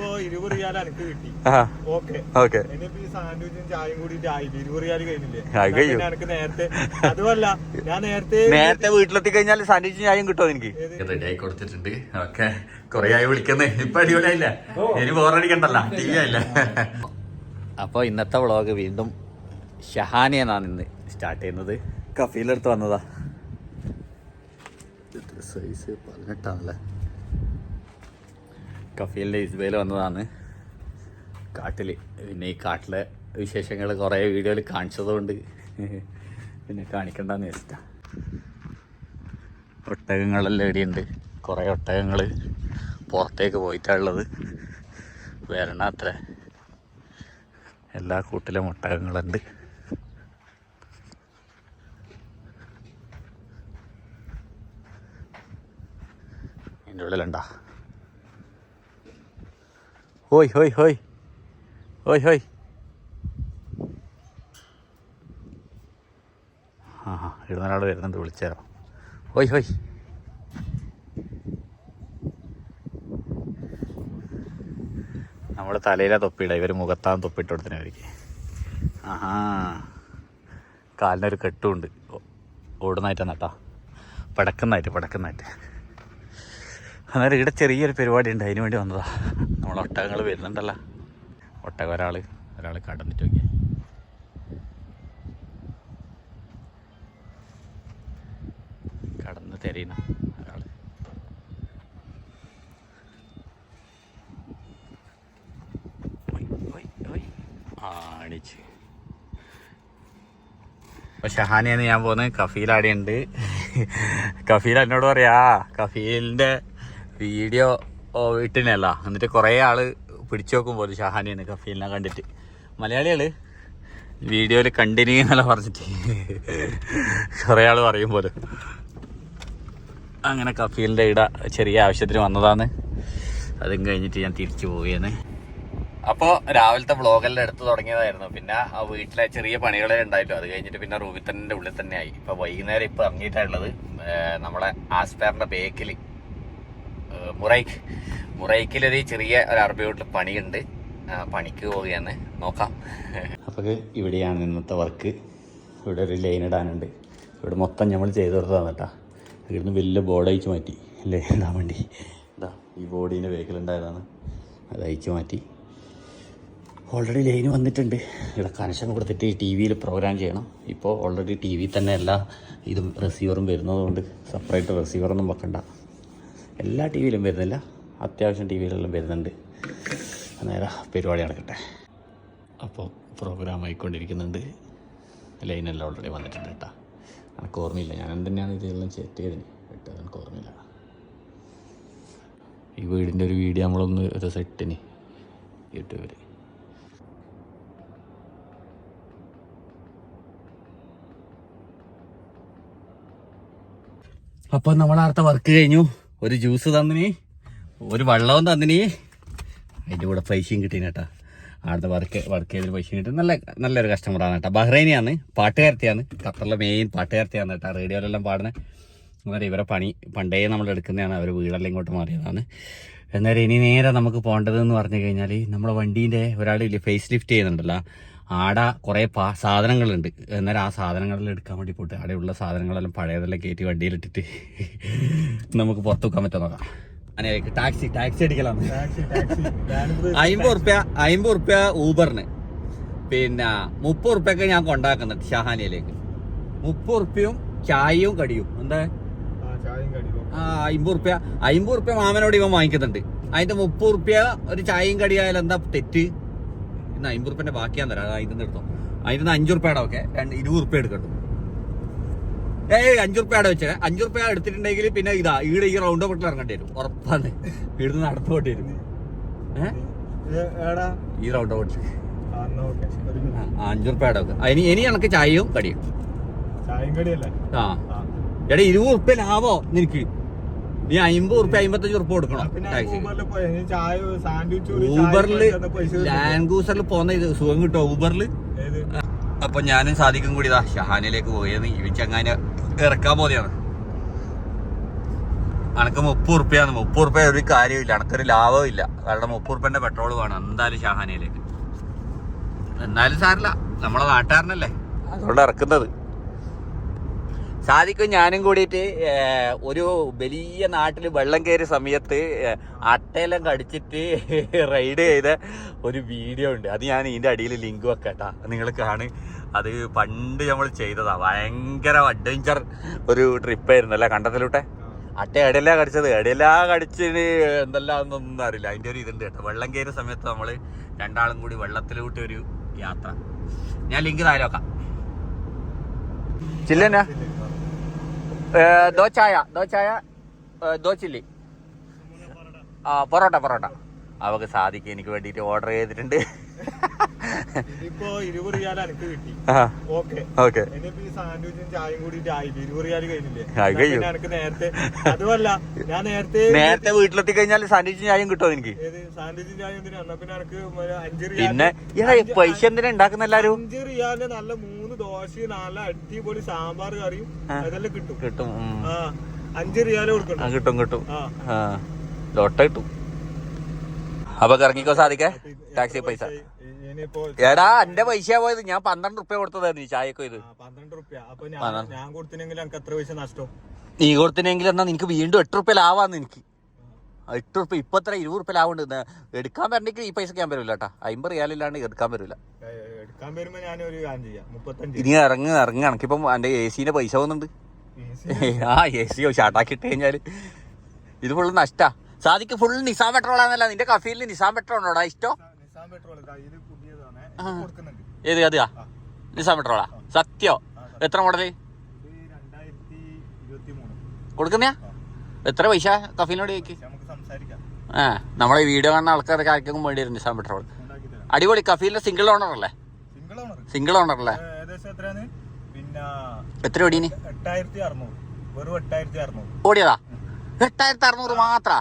ഇപ്പൊ ഇരുപത് റിയാൽ എനിക്ക് കിട്ടി. ആ ഓക്കെ. ഓക്കെ. ഇനിയിപ്പോ ഈ സാൻഡ്വിച്ചും ചായയും കൂടിയിട്ട് ആയില്ല ഇരുപത് റിയാൽ കഴിഞ്ഞില്ലേ? ആ, കഴിയും. എനിക്ക് നേരത്തെ അതുമല്ല ഞാൻ നേരത്തെ നേരത്തെ വീട്ടിലെത്തി കഴിഞ്ഞാൽ സാൻഡ്വിച്ചും ചായയും കിട്ടുമോ എനിക്ക് റെഡി ആയി കൊടുത്തിട്ടുണ്ട്. ഓക്കെ. കൊറേ ആയി വിളിക്കുന്നേ. ഇപ്പൊ അടിപൊളിയായില്ല? ഇനി ബോറടിക്കണ്ടല്ല ടി വി ആയില്ല? അപ്പോൾ ഇന്നത്തെ വ്ളോഗ് വീണ്ടും ഷഹാനിയെന്നാണ് ഇന്ന് സ്റ്റാർട്ട് ചെയ്യുന്നത്. കഫീലെടുത്ത് വന്നതാ. സൈസ് പതിനെട്ടാണല്ലേ? കഫീലിന്റെ ഇസ്ബയിൽ വന്നതാണ്. കാട്ടിൽ പിന്നെ ഈ കാട്ടിലെ വിശേഷങ്ങൾ കുറേ വീഡിയോയിൽ കാണിച്ചതുകൊണ്ട് പിന്നെ കാണിക്കണ്ടെന്ന് വെച്ചിട്ടാണ് ഒട്ടകങ്ങളെല്ലാം ഇവിടെയുണ്ട് കുറേ ഒട്ടകങ്ങൾ പുറത്തേക്ക് പോയിട്ടുള്ളത് വരണ അത്ര. എല്ലാ കൂട്ടിലും ഒട്ടകങ്ങളുണ്ട്. എന്റെ ഉള്ളിലുണ്ടാ? ഹോയ് ഹോയ് ഹോയ് ഹോയ് ഹോയ് ആ വരുന്നുണ്ട് വിളിച്ചേരോ. ഹോയ് ഹോയ് നമ്മുടെ തലയിലെ തൊപ്പിയിട ഇവർ മുഖത്താണ് തൊപ്പിട്ട് കൊടുത്തിന് അവർക്ക് ആഹാ. കാലിനൊരു കെട്ടുമുണ്ട് ഓടുന്നായിട്ടാണ് കേട്ടോ പടക്കുന്നായിട്ട് പടക്കുന്നായിട്ട് അന്നേരം ഇവിടെ ചെറിയൊരു പരിപാടി ഉണ്ട് അതിന് വേണ്ടി വന്നതാ. നമ്മൾ ഒട്ടകങ്ങൾ വരുന്നുണ്ടല്ലോ. ഒട്ടകം ഒരാൾ ഒരാൾ കടന്നിട്ട് നോക്കിയാൽ കടന്ന് തിരയുന്ന ഒരാൾ. ആണിച്ച്. അപ്പോൾ ഷഹാനിയാണ് ഞാൻ പോകുന്നത്. കഫീൽ അവിടെയുണ്ട്. കഫീൽ എന്നോട് പറയാ കഫീലിന്റെ വീഡിയോ ഇട്ടിനല്ല. എന്നിട്ട് കുറേ ആൾ പിടിച്ചു നോക്കും പോലും ഷഹാനിയാണ് കഫീലിനെ കണ്ടിട്ട്. മലയാളികൾ വീഡിയോയിൽ കണ്ടിന്യൂ എന്നല്ല പറഞ്ഞിട്ട്. കുറേ ആൾ പറയും പോലും. അങ്ങനെ കഫീലിന്റെ ഇട ചെറിയ ആവശ്യത്തിന് വന്നതാണ്. അതും കഴിഞ്ഞിട്ട് ഞാൻ തിരിച്ചു പോവുകയാണ്. അപ്പോൾ രാവിലത്തെ വ്ളോഗെല്ലാം എടുത്ത് തുടങ്ങിയതായിരുന്നു. പിന്നെ ആ വീട്ടിലെ ചെറിയ പണികളെ ഉണ്ടായിട്ടോ അത് കഴിഞ്ഞിട്ട് പിന്നെ റൂബിത്തന്റെ ഉള്ളിൽ തന്നെ ആയി. ഇപ്പൊ വൈകുന്നേരം ഇപ്പൊ ഇറങ്ങിയിട്ടുള്ളത് നമ്മളെ ആസ്പെയറിന്റെ ബേക്കിൽ മുറൈക്ക്. മുറൈക്കിലൊരു ചെറിയ ഒരു അറബി വീട്ടിൽ പണിയുണ്ട് പണിക്ക് പോവുകയാണ്. നോക്കാം. അപ്പോൾ ഇവിടെയാണ് ഇന്നത്തെ വർക്ക് ഇവിടെ ഒരു ലൈൻ ഇടാനുണ്ട്. ഇവിടെ മൊത്തം നമ്മൾ ചെയ്തു കൊടുത്തതാണ് കേട്ടോ. ഇവിടുന്ന് വലിയ ബോർഡ് അയച്ചു മാറ്റി. ലൈൻ ഇടാൻ വേണ്ടി. ഇതാ ഈ ബോർഡിന്റെ വേക്കിലുണ്ടായതാണ് അത് അയച്ചു മാറ്റി. ഓൾറെഡി ലൈൻ വന്നിട്ടുണ്ട്. ഇവിടെ കണക്ഷൻ കൊടുത്തിട്ട് ടി വിയിൽ പ്രോഗ്രാം ചെയ്യണം. ഇപ്പോൾ ഓൾറെഡി ടി വി തന്നെ എല്ലാ ഇതും റിസീവറും വരുന്നതുകൊണ്ട് സെപ്പറേറ്റ് റിസീവറൊന്നും വെക്കണ്ട. എല്ലാ ടി വിയിലും വരുന്നില്ല. അത്യാവശ്യം ടി വിയിലെല്ലാം വരുന്നുണ്ട്. അന്നേരം പരിപാടി നടക്കട്ടെ. അപ്പോൾ പ്രോഗ്രാം ആയിക്കൊണ്ടിരിക്കുന്നുണ്ട്. ലൈനെല്ലാം ഓൾറെഡി വന്നിട്ടുണ്ട് കേട്ടോ. എനിക്ക് ഓർമ്മയില്ല. ഞാൻ തന്നെയാണ് ഇതെല്ലാം സെറ്റ് ചെയ്തത്? കേട്ടോ എനിക്ക് ഓർമ്മയില്ല. ഈ വീടിന്റെ ഒരു വീഡിയോ നമ്മളൊന്ന് ഒരു സെറ്റിന് യൂട്യൂബിൽ അപ്പോൾ നമ്മൾ അടുത്ത വർക്ക് കഴിഞ്ഞു. ഒരു ജ്യൂസ് തന്നിനി ഒരു വെള്ളവും തന്നിനി. അതിന്റെ കൂടെ പൈസയും കിട്ടീന് കേട്ടോ. അവിടുത്തെ വർക്ക് വർക്ക് ചെയ്തൊരു പൈസയും കിട്ടി. നല്ല നല്ലൊരു കസ്റ്റമറാണ് കേട്ടോ. ബഹ്റൈനിയാണ് പാട്ടുകാരത്തിയാണ്. ഖത്തറിലെ മെയിൻ പാട്ടുകാരത്തിയാണ് കേട്ടോ. റേഡിയോയിലെല്ലാം പാടുന്നത് അന്നേരം ഇവരെ പണി പണ്ടേ നമ്മൾ എടുക്കുന്നതാണ്. അവർ വീടെല്ലാം ഇങ്ങോട്ട് മാറിയതാണ്. എന്നാലും ഇനി നേരെ നമുക്ക് പോകേണ്ടതെന്ന് പറഞ്ഞു കഴിഞ്ഞാൽ നമ്മളെ വണ്ടീന്റെ ഒരാൾ ഫേസ് ലിഫ്റ്റ് ചെയ്യുന്നുണ്ടല്ലോ. ആടെ കുറേ പാ സാധനങ്ങളുണ്ട്. എന്നാലും ആ സാധനങ്ങളെല്ലാം എടുക്കാൻ വേണ്ടി പോയിട്ട് അവിടെയുള്ള സാധനങ്ങളെല്ലാം പഴയതെല്ലാം കയറ്റി വണ്ടിയിലിട്ടിട്ട് നമുക്ക് പുറത്തു വെക്കാൻ പറ്റുമോ നോക്കാം. അങ്ങനെയായിരിക്കും ടാക്സി ടാക്സി അടിക്കലാ. അമ്പത് റുപ്യ അമ്പത് റുപ്യ ഊബറിന്. പിന്നെ മുപ്പത് റുപ്യൊക്കെ ഞാൻ കൊണ്ടാക്കുന്നുണ്ട് ഷഹാനിയിലേക്ക് മുപ്പത് റുപ്യയും ചായയും കടിയും. എന്താ? ആ അമ്പത് റുപ്യ അമ്പത് റുപ്യ മാമനോട് ഇവൻ വാങ്ങിക്കുന്നുണ്ട്. അതിന്റെ മുപ്പത് റുപ്യ ഒരു ചായയും കടിയായാലും എന്താ തെറ്റ്? ഇന്ന് അമ്പത് റുപ്യന്റെ ബാക്കിയാണ് തരാം. ഇതിന്ന് എടുത്തോ അതിന് അഞ്ച് റുപ്യയുടെ ഒക്കെ രണ്ട് ഇരുപത് റുപ്യ എടുക്കട്ടു ഏയ് അഞ്ച് റുപ്യയുടെ വെച്ചേ അഞ്ച് റുപ്യ എടുത്തിട്ടുണ്ടെങ്കിൽ പിന്നെ ഇതാ ഈടെ ഈ റൗണ്ട് പൊട്ടിൽ ഇറങ്ങേണ്ടി വരും. ഉറപ്പാണ്. ഇവിടുന്ന് നിന്ന് വരും. പോട്ടി വരും ഈ റൗണ്ട് ബോട്ടിൽ അഞ്ച് റുപ്യയുടെ ഒക്കെ. ഇനി ഇനി എനിക്ക് ചായയും കടിയും. ചായയും കടിയല്ലേ? ആ. ആ. എടാ ഇരുപത് റുപ്യ ലാഭോ നിനക്ക്. നീ അമ്പത് റുപ്യ അമ്പത്തഞ്ച് റുപ്യ കൊടുക്കണം. പിന്നെ ടാക്സി ഊബറിൽ പോയി. ഇനി ചായ സാൻഡ്വിച്ച് ഊബറിൽ ലാൻഡ് ക്രൂസറിൽ പോകുന്ന ഇത് സുഖം കിട്ടോ ഊബറിൽ ഏത്? അപ്പൊ ഞാനും സാധിക്കും കൂടി ഇതാ ഷഹാനിലേക്ക് പോയത് ഈ ചങ്ങാനെ ഇറക്കാൻ പോലെയാണ് അനക്ക് മുപ്പത് റുപ്യാണ് മുപ്പത് ഉറുപ്പ്യ ഒരു കാര്യമില്ല അനക്കൊരു ലാഭവും ഇല്ല. കാരണം മുപ്പത് റുപ്യന്റെ പെട്രോൾ വേണം. എന്തായാലും ഷാഹാനയിലേക്ക് എന്നാലും സാറില്ല നമ്മളെ നാട്ടുകാരനല്ലേ? അതുകൊണ്ട് ഇറക്കുന്നത്. സാധിക്കും ഞാനും കൂടിയിട്ട് ഒരു വലിയ നാട്ടിൽ വെള്ളം കയറിയ സമയത്ത് അട്ടയെല്ലാം കടിച്ചിട്ട് റൈഡ് ചെയ്ത ഒരു വീഡിയോ ഉണ്ട്. അത് ഞാൻ ഇതിന്റെ അടിയിൽ ലിങ്ക് വെക്കട്ടാ. നിങ്ങൾ കാണ് അത് പണ്ട് നമ്മൾ ചെയ്തതാ. ഭയങ്കര അഡ്വഞ്ചർ ഒരു ട്രിപ്പായിരുന്നു അല്ലേ കണ്ടത്തിലൂട്ടെ? അട്ട എടയിലാ കടിച്ചത്? എടയിലാ കടിച്ചിട്ട് എന്തെല്ലാന്നൊന്നും അറിയില്ല. അതിന്റെ ഒരു ഇതുണ്ട് കേട്ടോ. വെള്ളം കയറിയ സമയത്ത് നമ്മൾ രണ്ടാളും കൂടി വെള്ളത്തിലോട്ട് ഒരു യാത്ര. ഞാൻ ലിങ്ക് താഴെ വെക്കാം. ചില്ലനാ ദോ ചായ ദോ ചായ ദോ ചില്ലി. ആ പൊറോട്ട പൊറോട്ട. അവക്ക് സാധിക്കും എനിക്ക് വേണ്ടിയിട്ട് ഓർഡർ ചെയ്തിട്ടുണ്ട്. ഇരുപത് റിയാൽ എനിക്ക് കിട്ടി. ഓക്കെ. ഓക്കെ. ഇനിയിപ്പോ ഈ സാൻഡ്വിച്ചും ചായയും കൂടിയിട്ട് ആയില്ല ഇരുപത് റിയാൽ കഴിഞ്ഞില്ലേ? എനിക്ക് നേരത്തെ അതുമല്ല ഞാൻ നേരത്തെ നേരത്തെ വീട്ടിലെത്തി കഴിഞ്ഞാൽ സാൻഡ്വിച്ചും ചായയും കിട്ടുമോ എനിക്ക്? സാൻഡ്വിച്ചും ചായയും പിന്നെ എനിക്ക് അഞ്ച് റിയാൽ പിന്നെ പൈസ എന്തിനാ ഉണ്ടാക്കുന്ന എല്ലാരും? അഞ്ച് റിയാലിന് നല്ല മൂന്ന് ദോശയും നല്ല അടിപൊളി സാമ്പാർ കറിയും അതെല്ലാം കിട്ടും. കിട്ടും അഞ്ചു റിയാൽ കൊടുക്കണം. കിട്ടും കിട്ടും. ലോട്ട കിട്ടും. അപ്പൊ ഇറങ്ങിക്കോ സാധിക്കേ ടാക്സി പൈസ. ഏടാ എടാ എന്റെ പൈസ പോയത്. ഞാൻ പന്ത്രണ്ട് റുപ്യ കൊടുത്തതായിരുന്നു ചായക്കോ ഇത്. പന്ത്രണ്ട് റുപ്യ. അപ്പൊ ഞാൻ ഞാൻ കൊടുത്തിനെങ്കിൽ എനിക്ക് എത്ര പൈസ നഷ്ടം. നീ കൊടുത്തിനെങ്കിൽ എന്നാ നിനക്ക് വീണ്ടും എട്ട് റുപ്യ ലാവാന്ന് എനിക്ക്. എട്ട് റുപ്യ ഇപ്പൊ എത്ര ഇരുപത് റുപ്യ ലാവുണ്ട് എടുക്കാൻ വരണ്ടെങ്കിൽ ഈ പൈസ ഞാൻ വരില്ല കേട്ടാ അമ്പത് റിയാലില്ലാണ്ട് എടുക്കാൻ വരില്ല ഇനി ഇറങ്ങി ഇറങ്ങ്. എനിക്കിപ്പം എന്റെ എ സിന്റെ പൈസ പോകുന്നുണ്ട്. ആ എ സി ഷാട്ടാക്കി ഇട്ട് കഴിഞ്ഞാൽ. ഇത് ഫുള്ള് നഷ്ടാ. സാദിക്ക് ഫുൾ നിസാം പെട്രോൾ ആണല്ല. നിന്റെ കഫീലിന് നിസാം പെട്രോൾ ഉണ്ടോടാ ഇഷ്ടോ? ഏത് അതാ നിസാം പെട്രോളാ സത്യോ? എത്ര മോഡൽ കൊടുക്കുന്ന കൊടുക്കുന്നയാ? എത്ര പൈസ കഫീലിനോട് ചോദിക്ക്? ആ നമ്മളെ വീഡിയോ കാണുന്ന ആൾക്കാരൊക്കെ ആർക്കും വേണ്ടിയിരുന്നു വരും നിസാം പെട്രോൾ അടിപൊളി കഫീലിന്റെ സിംഗിൾ ഓണർ അല്ലേ? സിംഗിൾ ഓണർ അല്ലേ? എത്ര ഓടിയ ഓടിയതാ? എട്ടായിരത്തി അറുന്നൂറ് മാത്ര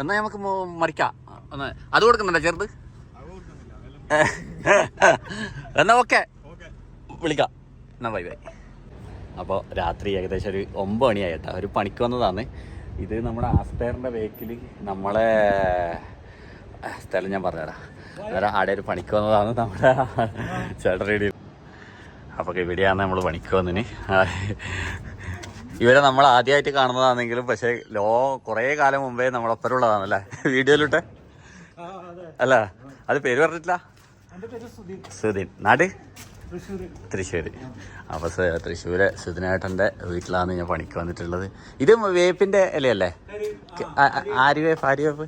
എന്നാ നമുക്ക് മറിക്കാം. ഒന്ന് അത് കൊടുക്കുന്നുണ്ടോ ചെറുത്? എന്നാ ഓക്കെ. ഓക്കെ. വിളിക്കാം. എന്നാ ബൈ ബൈ. അപ്പോൾ രാത്രി ഏകദേശം ഒരു ഒമ്പത് മണിയായിട്ടാ ഒരു പണിക്ക് വന്നതാണ്. ഇത് നമ്മുടെ ആസ്പെയറിന്റെ വേക്കിൽ നമ്മളെ സ്ഥലം ഞാൻ പറഞ്ഞുതരാം. അന്നേരം ആടെ ഒരു പണിക്ക് വന്നതാണ് നമ്മുടെ ചേട്ടൻ റേഡിയോ അപ്പോൾ ഇവിടെയാണ് നമ്മൾ പണിക്ക് വന്നിന്. ഇവരെ നമ്മൾ ആദ്യമായിട്ട് കാണുന്നതാണെങ്കിലും പക്ഷേ ലോ കുറേ കാലം മുമ്പേ നമ്മളൊപ്പരുള്ളതാണല്ലേ വീഡിയോയിലിട്ടെ? അല്ല അത് പേര് പറഞ്ഞിട്ടില്ല? സുധീൻ. നാട്? തൃശ്ശൂർ തൃശ്ശൂര് അപ്പൊ തൃശ്ശൂര് സുധിനേട്ടന്റെ വീട്ടിലാണ് ഞാൻ പണിക്ക് വന്നിട്ടുള്ളത് ഇത് വേപ്പിന്റെ ഇലയല്ലേ ആരി വേപ്പ് ആരി വേപ്പ്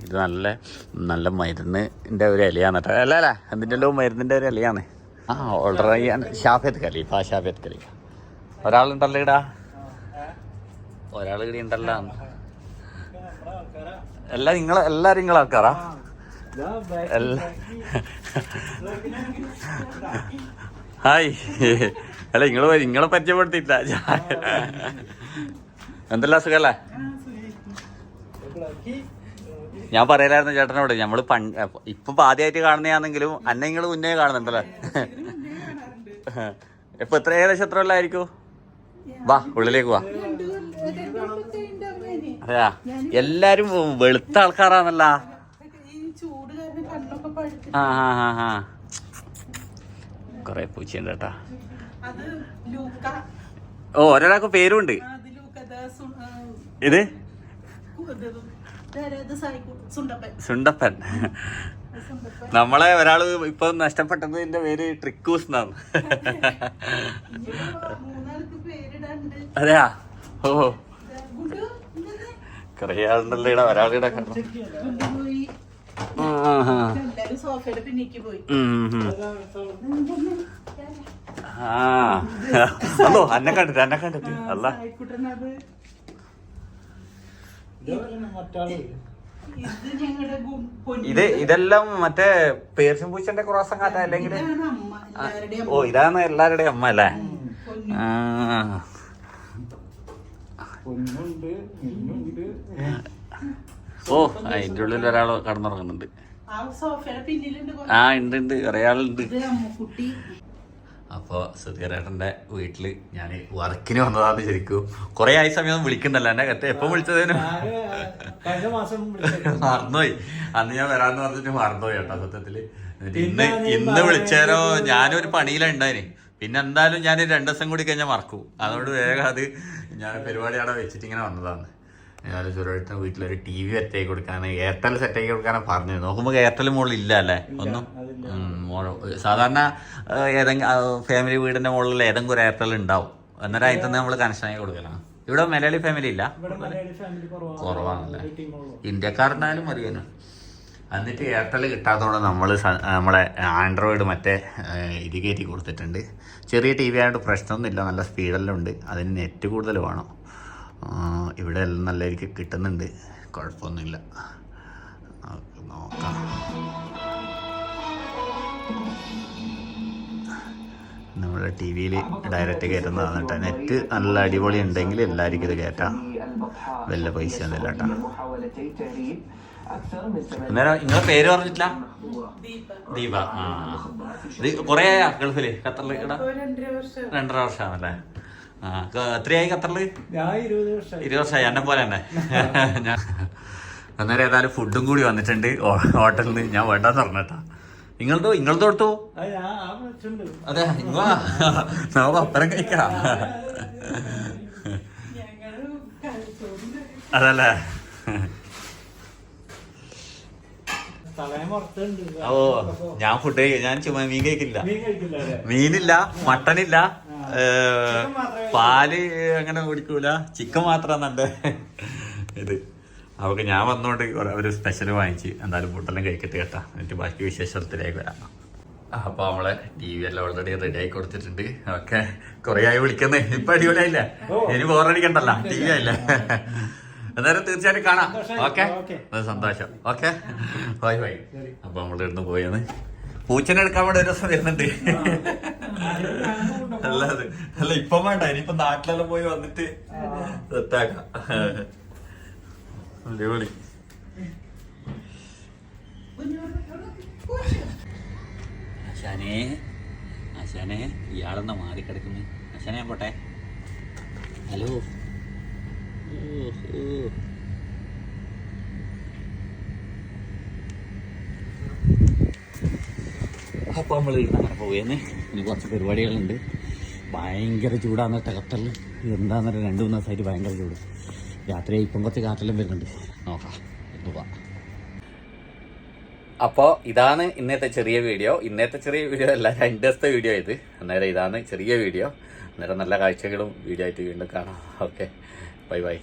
ഇത് നല്ല നല്ല മരുന്നിന്റെ ഒരു ഇലയാണ് കേട്ടോ അല്ല അല്ല എന്തിന്റെ എല്ലോ മരുന്നിന്റെ ഒരു ഇലയാണ് ആ ഓർഡർ ചെയ്യാൻ ഷാഫിയത്ത് ഖലീഫ ഷാഫിയത്ത് ഖലീഫ ഒരാളുണ്ടല്ലോ ഇടാ ഒരാൾ ഇവിടെ ഉണ്ടല്ലോ എല്ലാം നിങ്ങൾ എല്ലാരും നിങ്ങൾ ആൾക്കാരാ എല്ലാ ഹായ്. അല്ല നിങ്ങൾ നിങ്ങളെ പരിചയപ്പെടുത്തിയില്ല എന്തെല്ലാം സുഖല്ലേ? ഞാൻ പറയലായിരുന്നു ചേട്ടനോട് നമ്മൾ പണ്ട് ഇപ്പൊ ആദ്യമായിട്ട് കാണുന്നതാണെങ്കിലും അന്നെ നിങ്ങൾ മുന്നേ കാണുന്നുണ്ടല്ലേ? ഇപ്പൊ എത്ര ഏകദേശം എത്ര കൊല്ലായിരിക്കും? വാ ഉള്ളിലേക്ക് വാ. അതെയാ എല്ലാരും വെളുത്ത ആൾക്കാരാണല്ലോ ഈ ചൂട് കാരണം കണ്ണൊക്കെ പഴുത്ത് ആ ആ ആ ആ. കൊറേ പൂച്ചയുണ്ട് കേട്ടാ അത് ലൂക്ക. ഓ ഒരാൾക്ക് പേരുണ്ട്. ഇത്? സുണ്ടപ്പൻ. സുണ്ടപ്പൻ. സുണ്ടപ്പൻ. നമ്മളെ ഒരാൾ ഇപ്പൊ നഷ്ടപ്പെട്ടതിന്റെ പേര് ട്രിക്കൂസ് എന്നാണ്. അതെയാ? ഓ. കുറേ ഗുഡു ഇന്നത് കൊറേ ആളുണ്ടല്ലോ ഇവിടെ ഒരാളുടെ കാണാം. അല്ലോ അന്നെ കണ്ടിട്ട് അന്നെ കണ്ടിട്ട്. അല്ല ഇത്. ഇതെല്ലാം മറ്റേ പേർഷ്യൻ പൂച്ചന്റെ ക്രോസം കാട്ട അല്ലെങ്കിൽ ഓ ഇതാണ് എല്ലാവരുടെയും അമ്മ അല്ലേ? പൊന്നു. ആ. ഓ അതിന്റെ ഉള്ളിൽ ഒരാൾ കടന്നുറങ്ങുന്നുണ്ട്. ആ ഉണ്ട് ഉണ്ട്. ഒരാളുണ്ട് അപ്പോൾ സുധീരേട്ടന്റെ വീട്ടിൽ ഞാൻ വർക്കിന് വന്നതാണ് ശരിക്കും കുറേ ആയി സമയം വിളിക്കണ്ടല്ലോ എന്നെ കത്ത് എപ്പം വിളിച്ചതിനും? മറന്നുപോയി. അന്ന് ഞാൻ വരാന്ന് പറഞ്ഞിട്ട് മറന്നുപോയി കേട്ടോ സത്യത്തിൽ ഇന്ന് ഇന്ന് വിളിച്ചാലോ ഞാനൊരു പണിയിലുണ്ടായിന് പിന്നെ എന്തായാലും ഞാൻ രണ്ടു ദിവസം കൂടി കഴിഞ്ഞാൽ മറക്കും. അതുകൊണ്ട് വേഗം അത് ഞാൻ പരിപാടി അവിടെ വെച്ചിട്ട് ഇങ്ങനെ വന്നതാണ് ഞാൻ ചുരുവട്ടം വീട്ടിലൊരു ടി വി സെറ്റാക്കി കൊടുക്കാന് എയർടെൽ സെറ്റാക്കി കൊടുക്കാനാണ് പറഞ്ഞു നോക്കുമ്പോൾ എയർടെൽ മുകളിൽ ഇല്ല അല്ലേ? ഒന്നും? സാധാരണ ഏതെങ്കിലും ഫാമിലി വീടിന്റെ മുകളിൽ ഏതെങ്കിലും ഒരു എയർടെൽ ഉണ്ടാവും. അന്നേരം അതിൽ തന്നെ നമ്മൾ കണക്ഷനായി കൊടുക്കണം ഇവിടെ മലയാളി ഫാമിലി ഇല്ല. കുറവാണല്ലേ? ഇന്ത്യക്കാരനായാലും മതിയാണ് എന്നിട്ട് എയർടെൽ കിട്ടാത്തതുകൊണ്ട് നമ്മൾ നമ്മളെ ആൻഡ്രോയിഡ് മറ്റേ ഇത് കയറ്റി കൊടുത്തിട്ടുണ്ട്. ചെറിയ ടി വി ആയതുകൊണ്ട് പ്രശ്നമൊന്നുമില്ല. നല്ല സ്പീഡെല്ലാം ഉണ്ട്. അതിന് നെറ്റ് കൂടുതൽ വേണം. ഇവിടെ എല്ലാം നല്ല എനിക്ക് കിട്ടുന്നുണ്ട്. കുഴപ്പമൊന്നുമില്ല. നോക്കാം. നമ്മുടെ ടി വിയിൽ ഡയറക്റ്റ് കയറ്റുന്നതാണ് കേട്ടോ. നെറ്റ് നല്ല അടിപൊളി ഉണ്ടെങ്കിൽ എല്ലാവർക്കും ഇത് കയറ്റാം. വല്ല പൈസ ഒന്നുമില്ല കേട്ടോ. അന്നേരം നിങ്ങളെ പേര് പറഞ്ഞിട്ടില്ല? ദീപ. ആ. ഇത് കുറേ ഗൾഫിൽ? ഖത്തറിൽ? ഇടാ രണ്ടര വർഷം. രണ്ടര വർഷമാണല്ലേ? എത്രയായി ഖത്തറിൽ? ഇരുപത് വർഷമായി. എന്നെ പോലെ തന്നെ. ഞാൻ അന്നേരം ഏതായാലും ഫുഡും കൂടി വന്നിട്ടുണ്ട്. ഹോട്ടലിൽ നിന്ന് ഞാൻ വേണ്ടാന്ന് പറഞ്ഞിട്ടാ. നിങ്ങളുടെ നിങ്ങളത് വിളിച്ചിട്ടുണ്ട് അതെ. നമുക്ക് അപ്പുറം കഴിക്കാം. അതല്ലേ? ഓ ഞാൻ ഫുഡ് ഞാൻ ചുമ്മാ മീൻ കഴിക്കില്ല. മീനില്ല മട്ടനില്ല. പാൽ അങ്ങനെ കുടിക്കൂല. ചിക്കൻ മാത്രാണ് ഇത്. അവക്ക് ഞാൻ വന്നോണ്ട് ഒരു സ്പെഷ്യൽ വാങ്ങിച്ച് എന്തായാലും ഫുഡെല്ലാം കഴിക്കട്ടെ കേട്ടാ. എന്നിട്ട് ബാക്കി വിശേഷത്തിലേക്ക് വരാം. അപ്പൊ നമ്മളെ ടി വി എല്ലാം ഓൾറെഡി റെഡി ആയി കൊടുത്തിട്ടുണ്ട്. ഓക്കെ കൊറേ ആയി വിളിക്കുന്നേ. ഇപ്പൊ അടിപൊളിയായില്ലേ? ഇനി ബോറടിക്കണ്ടല്ല ടി വി ആയില്ലേ? എന്തായാലും തീർച്ചയായിട്ടും കാണാം. ഓക്കെ. സന്തോഷം. ഓക്കെ? Bye bye. അപ്പൊ നമ്മൾ ഇവിടുന്ന് പോയെന്ന് പൂച്ചനെ എടുക്കാൻ വേണ്ടി ഒരു ദിവസം വരുന്നുണ്ട്. അല്ലാതെ അല്ല ഇപ്പൊ വേണ്ട. ഇനിയിപ്പൊ നാട്ടിലെല്ലാം പോയി വന്നിട്ട് സെറ്റാക്കാം. അടിപൊളി. അശാനെ ആശാനെ ഇയാളെന്നാ മാറി കിടക്കുന്നു ആശാനെ ഞാൻ പോട്ടെ. ഹലോ. അപ്പൊ നമ്മൾ അങ്ങനെ പോവുകയെന്ന് ഇനി കുറച്ച് പരിപാടികളുണ്ട്. ഭയങ്കര ചൂടാന്ന് ഖത്തറിൽ എന്താണെന്നറിയാം രണ്ട് മൂന്ന് ദിവസമായിട്ട് ഭയങ്കര ചൂട്. രാത്രി ഇപ്പം കുറച്ച് കാറ്റെല്ലാം വരുന്നുണ്ട്. നോക്കാം. പോവാം അപ്പോൾ ഇതാണ് ഇന്നത്തെ ചെറിയ വീഡിയോ. ഇന്നത്തെ ചെറിയ വീഡിയോ അല്ല രണ്ട് ദിവസത്തെ വീഡിയോ ഇത്. അന്നേരം ഇതാണ് ചെറിയ വീഡിയോ. അന്നേരം നല്ല കാഴ്ചകളും വീഡിയോ ആയിട്ട് വീണ്ടും കാണാം. ഓക്കെ. Bye bye.